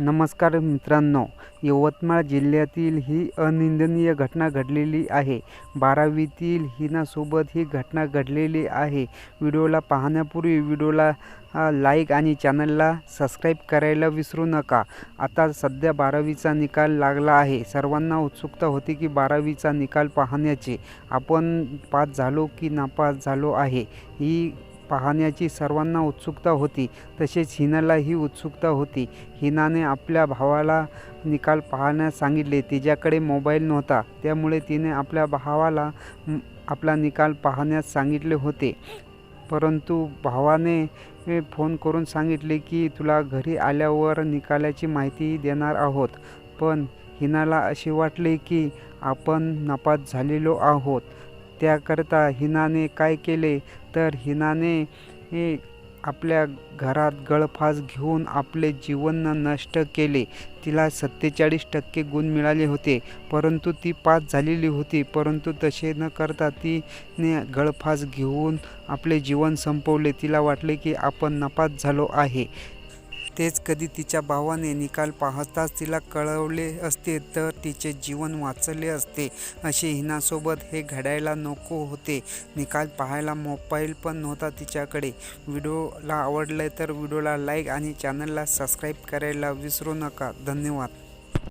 नमस्कार मित्रांनो यवतमाळ जिल्ह्यातील ही अनिंदनीय घटना घडलेली आहे. बारावीतील हिनासोबत ही घटना घडलेली आहे. व्हिडिओला पाहण्यापूर्वी व्हिडिओला लाईक आणि चॅनलला सबस्क्राईब करायला विसरू नका. आता सध्या बारावीचा निकाल लागला आहे. सर्वांना उत्सुकता होती की बारावीचा निकाल पाहण्याची. आपण पास झालो की नापास झालो आहे. ही पाहण्याची सर्वांना उत्सुकता होती. तसेच हिनालाही उत्सुकता होती. हिनाने आपल्या भावाला निकाल पाहण्यास सांगितले. तिच्याकडे मोबाईल नव्हता. त्यामुळे तिने आपल्या भावाला आपला निकाल पाहण्यास सांगितले होते. परंतु भावाने फोन करून सांगितले की तुला घरी आल्यावर निकालाची माहिती देणार आहोत. पण हिनाला असे वाटले की आपण नापास झालेलो आहोत. त्याकरता हिनाने काय केले? तर हिनाने हे आपल्या घरात गळफास घेऊन आपले जीवन नष्ट केले. तिला सत्तेचाळीस टक्के गुण मिळाले होते. परंतु ती पास झालेली होती. परंतु तसे न करता तिने गळफास घेऊन आपले जीवन संपवले. तिला वाटले की आपण नापास झालो आहे. तेच कधी तिच्या भावाने निकाल पाहताच तिला कळवले असते तर तिचे जीवन वाचले असते. असे हिनासोबत हे घडायला नको होते. निकाल पाहायला मोबाईल पण नव्हता तिच्याकडे. व्हिडिओला आवडलं तर व्हिडिओला लाईक आणि चॅनलला सबस्क्राईब करायला विसरू नका. धन्यवाद.